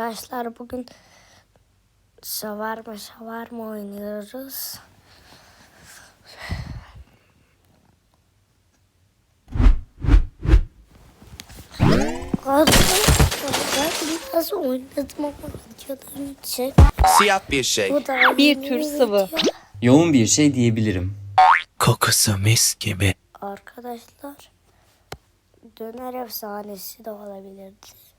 Arkadaşlar bugün şavarma şavarma oynuyoruz. Biraz oynadım ama videolarını çek. Siyah bir şey. Bu da Bir tür sıvı. Yoğun bir şey diyebilirim. Kokusu mis gibi. Arkadaşlar döner efsanesi de olabilirdi.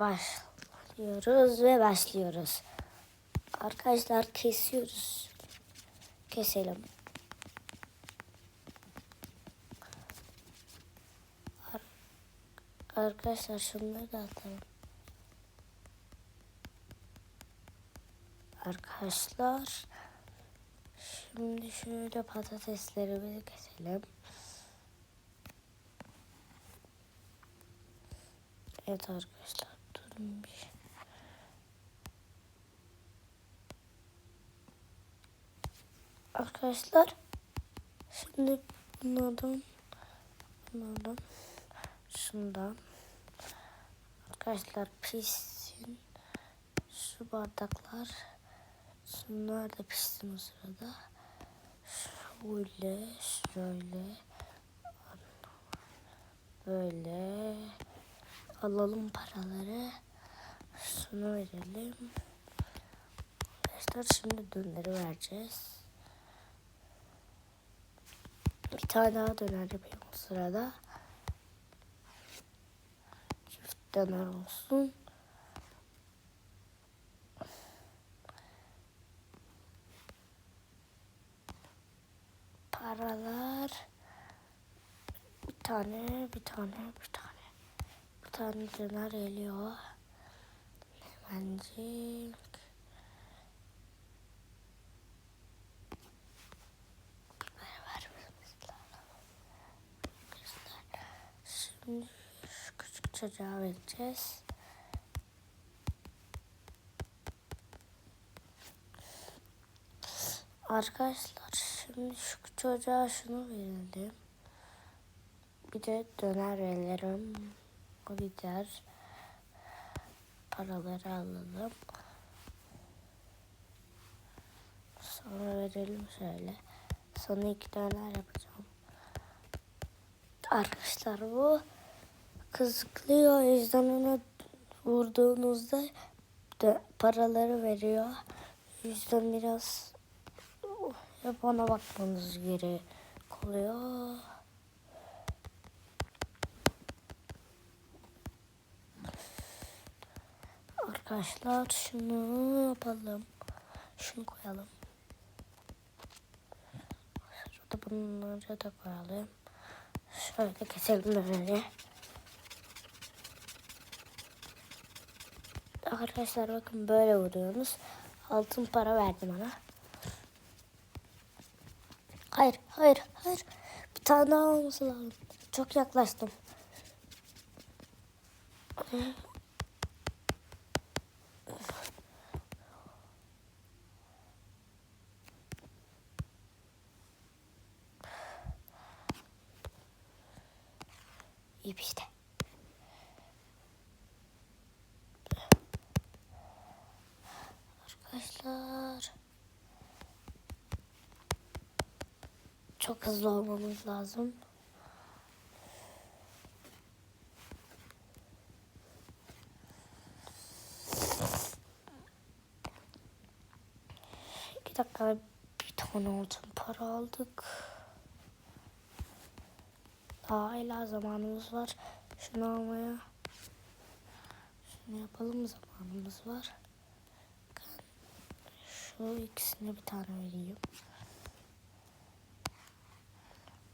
Başlıyoruz ve başlıyoruz. Arkadaşlar kesiyoruz. Keselim. Ar- Arkadaşlar şunları da atalım. Arkadaşlar Şimdi şöyle patatesleri bir keselim. Evet arkadaşlar bir. Arkadaşlar şimdi bunlardan bunlardan şundan arkadaşlar pişsin şu bardaklar Şunlar da pişsin o sırada. Şöyle, şöyle. Böyle. Alalım paraları. Şunu verelim. Arkadaşlar şimdi döneri vereceğiz. Bir tane daha döner yapayım o sırada. Çift döner olsun. paralar bir tane bir tane bir tane bir tane döner geliyor Arkadaşlar, Şimdi şu küçük çocuğa vereceğiz. Arkadaşlar şimdi şu çocuğa şunu verelim. Bir de döner verelim. O gider. Paraları alalım. Sonra verelim şöyle. Sonra iki döner yapacağım. Arkadaşlar bu kızıklıyor. O yüzden ona vurduğunuzda paraları veriyor. Yüzden biraz hep ona bakmanız gerek oluyor. Arkadaşlar şunu yapalım. Şunu koyalım. Şurada bunları da koyalım. Şöyle keselim böyle. Arkadaşlar bakın böyle vuruyorsunuz. Altın para verdim ona. Hayır, hayır, hayır. Bir tane daha olması lazım. Çok yaklaştım. İyi işte. Arkadaşlar. Çok hızlı olmamız lazım. İki dakika bir tane altın para aldık. Hala zamanımız var. Şunu almaya. Şunu yapalım zamanımız var. Şu ikisine bir tane vereyim.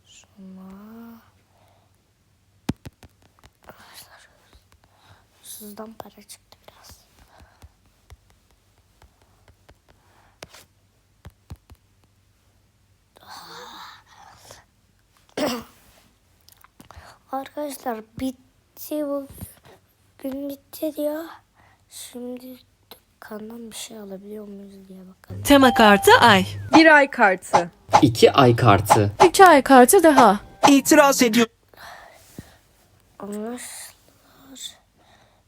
Şuna. Arkadaşlar. Sızdan para çıktı biraz. Arkadaşlar bitti bu gün bitti diyor. Şimdi dükkandan bir şey alabiliyor muyuz diye bakalım. Tema kartı ay. Bir ay kartı. İki ay kartı. İki ay kartı daha. İtiraz ediyor. Anlaşlar.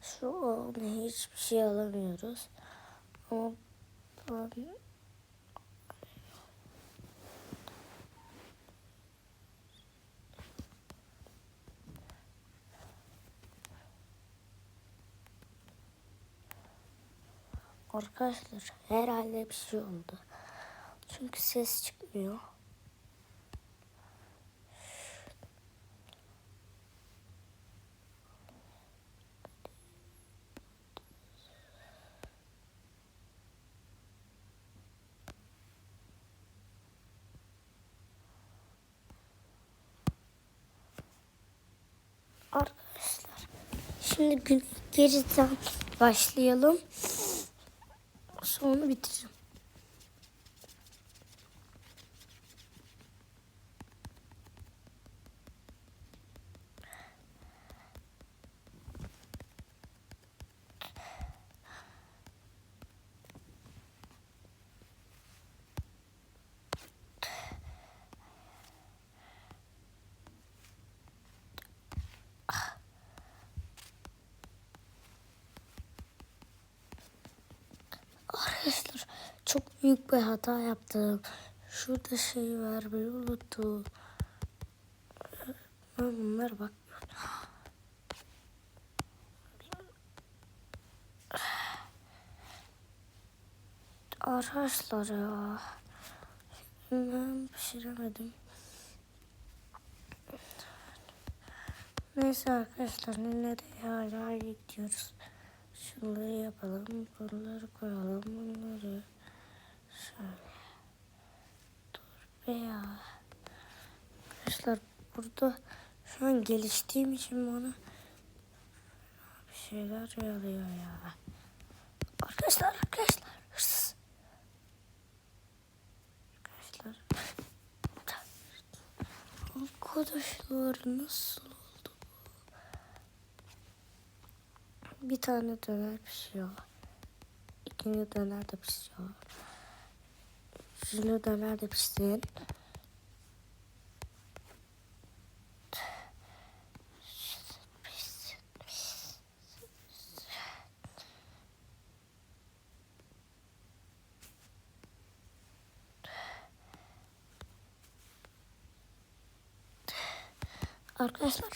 Şu an hiçbir şey alamıyoruz. Ama ben Arkadaşlar herhalde bir şey oldu. Çünkü ses çıkmıyor. Arkadaşlar şimdi geriden başlayalım. Sonra bitireceğim. Arkadaşlar çok büyük bir hata yaptım. Şurada şey vermeyi unuttum. Ben bunlara bak. Arkadaşlar ya. Ben pişiremedim. Neyse arkadaşlar de hala gidiyoruz. Şunları yapalım, bunları koyalım, bunları şöyle. Dur be ya. Arkadaşlar burada şu an geliştiğim için bana bir şeyler yalıyor ya. Arkadaşlar, arkadaşlar, hırsız. Arkadaşlar. Arkadaşlar nasıl oldu? Bir tane döner pişiyor. İkinci döner de pişiyor. Üçüncü döner de pişsin. Arkadaşlar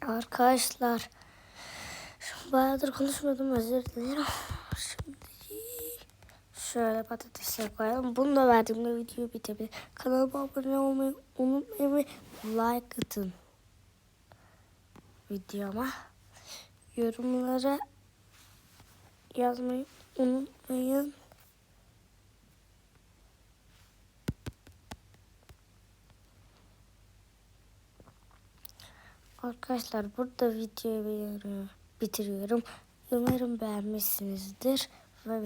Arkadaşlar bayağıdır konuşmadım özür dilerim. Şimdi şöyle patatesleri koyalım. Bunu da verdiğimde video bitebilir. Kanalıma abone olmayı unutmayın ve like atın videoma. Yorumlara yazmayı unutmayın. Arkadaşlar burada videoyu bitiriyorum. Umarım beğenmişsinizdir. Ve